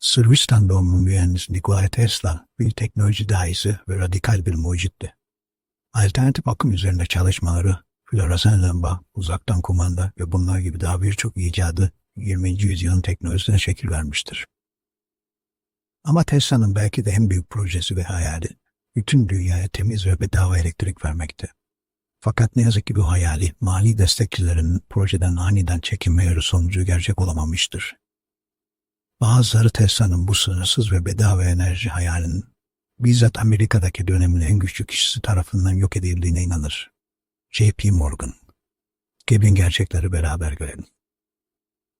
Sırbistan doğumlu mühendis Nikola Tesla bir teknoloji dahisi ve radikal bir mucitti. Alternatif akım üzerinde çalışmaları, floresan lamba, uzaktan kumanda ve bunlar gibi daha birçok icadı 20. yüzyılın teknolojisine şekil vermiştir. Ama Tesla'nın belki de en büyük projesi ve hayali, bütün dünyaya temiz ve bedava elektrik vermekti. Fakat ne yazık ki bu hayali mali destekçilerin projeden aniden çekinmeleri sonucu gerçek olamamıştır. Bazıları Tesla'nın bu sınırsız ve bedava enerji hayalinin bizzat Amerika'daki dönemin en güçlü kişisi tarafından yok edildiğine inanır. J.P. Morgan. Gelin gerçekleri beraber görelim.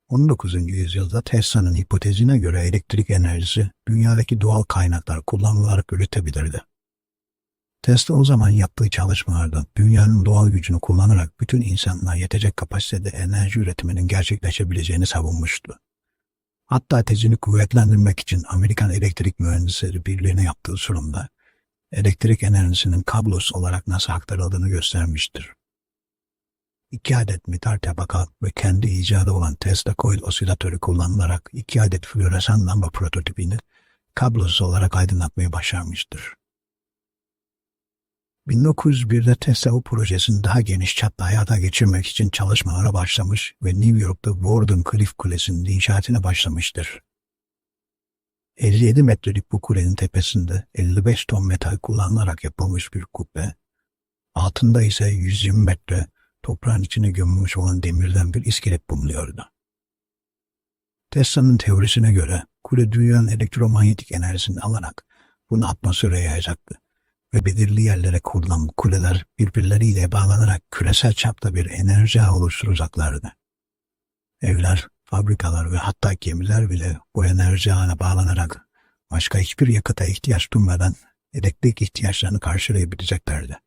19. yüzyılda Tesla'nın hipotezine göre elektrik enerjisi dünyadaki doğal kaynaklar kullanılarak üretebilirdi. Tesla o zaman yaptığı çalışmalarda dünyanın doğal gücünü kullanarak bütün insanlığa yetecek kapasitede enerji üretiminin gerçekleşebileceğini savunmuştu. Hatta tezini kuvvetlendirmek için Amerikan Elektrik Mühendisleri Birliği'ne yaptığı sunumda elektrik enerjisinin kablosu olarak nasıl aktarıldığını göstermiştir. İki adet metal tabaka ve kendi icadı olan Tesla coil osilatörü kullanılarak iki adet floresan lamba prototipini kablosuz olarak aydınlatmayı başarmıştır. 1901'de Tesla bu projesini daha geniş çapta hayata geçirmek için çalışmalara başlamış ve New York'ta Warden Cliff Kulesi'nin inşaatına başlamıştır. 57 metrelik bu kulenin tepesinde 55 ton metal kullanılarak yapılmış bir kubbe, altında ise 120 metre toprağın içine gömülmüş olan demirden bir iskelet bulunuyordu. Tesla'nın teorisine göre kule dünyanın elektromanyetik enerjisini alarak bunu atmosfere yayacaktı ve belirli yerlere kurulan bu kuleler birbirleriyle bağlanarak küresel çapta bir enerji ağı oluşturacaklardı. Evler, fabrikalar ve hatta gemiler bile bu enerji ağına bağlanarak başka hiçbir yakıta ihtiyaç duymadan elektrik ihtiyaçlarını karşılayabileceklerdi.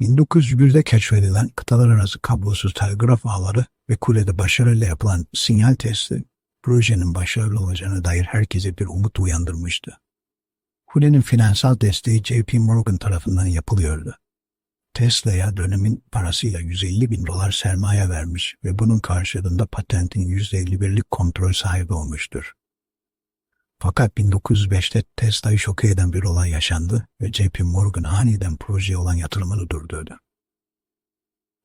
1901'de keşfedilen kıtalar arası kablosuz telgraf ağları ve kulede başarıyla yapılan sinyal testi projenin başarılı olacağına dair herkese bir umut uyandırmıştı. Kulenin finansal desteği J.P. Morgan tarafından yapılıyordu. Tesla'ya dönemin parasıyla 150 bin dolar sermaye vermiş ve bunun karşılığında patentin %51'lik kontrol sahibi olmuştur. Fakat 1905'te Tesla'yı şok eden bir olay yaşandı ve J.P. Morgan aniden projeye olan yatırımını durdurdu.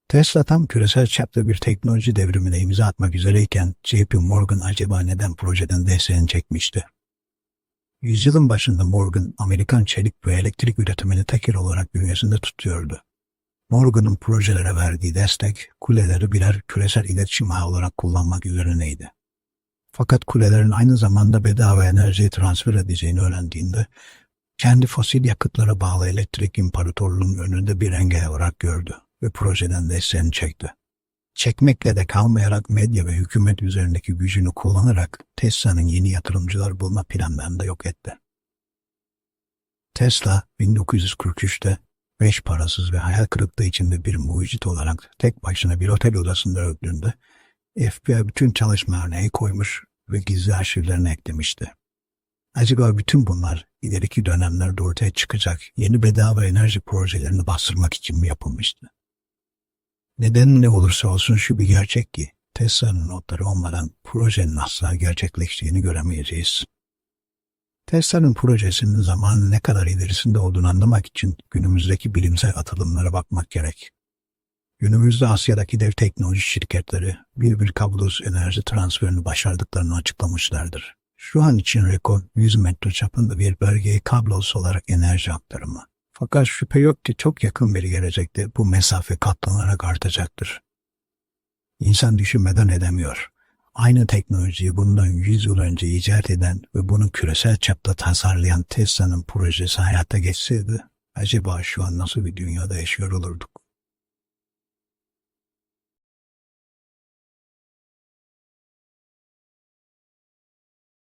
Tesla tam küresel çapta bir teknoloji devrimine imza atmak üzereyken J.P. Morgan acaba neden projeden desteğini çekmişti? Yüzyılın başında Morgan, Amerikan çelik ve elektrik üretimini tekil olarak bünyesinde tutuyordu. Morgan'ın projelere verdiği destek, kuleleri birer küresel iletişim ağı olarak kullanmak üzerineydi. Fakat kulelerin aynı zamanda bedava enerjiyi transfer edeceğini öğrendiğinde, kendi fosil yakıtlara bağlı elektrik imparatorluğunun önünde bir engel olarak gördü ve projeden desteğini çekti. Çekmekle de kalmayarak medya ve hükümet üzerindeki gücünü kullanarak Tesla'nın yeni yatırımcılar bulma planlarını da yok etti. Tesla 1943'te beş parasız ve hayal kırıklığı içinde bir mucit olarak tek başına bir otel odasında öldüğünde FBI bütün çalışmalarına el koymuş ve gizli arşivlerine eklemişti. Acaba bütün bunlar ileriki dönemlerde ortaya çıkacak yeni bedava enerji projelerini bastırmak için mi yapılmıştı? Neden ne olursa olsun şu bir gerçek ki Tesla'nın notları olmadan projenin asla gerçekleştiğini göremeyeceğiz. Tesla'nın projesinin zamanın ne kadar ilerisinde olduğunu anlamak için günümüzdeki bilimsel atılımlara bakmak gerek. Günümüzde Asya'daki dev teknoloji şirketleri bir bir kablosuz enerji transferini başardıklarını açıklamışlardır. Şu an için rekor 100 metre çapında bir bölgeye kablosuz olarak enerji aktarımı. Fakat şüphe yok ki çok yakın bir gelecekte bu mesafe katlanarak artacaktır. İnsan düşünmeden edemiyor. Aynı teknolojiyi bundan 100 yıl önce icat eden ve bunu küresel çapta tasarlayan Tesla'nın projesi hayata geçseydi, acaba şu an nasıl bir dünyada yaşıyor olurduk?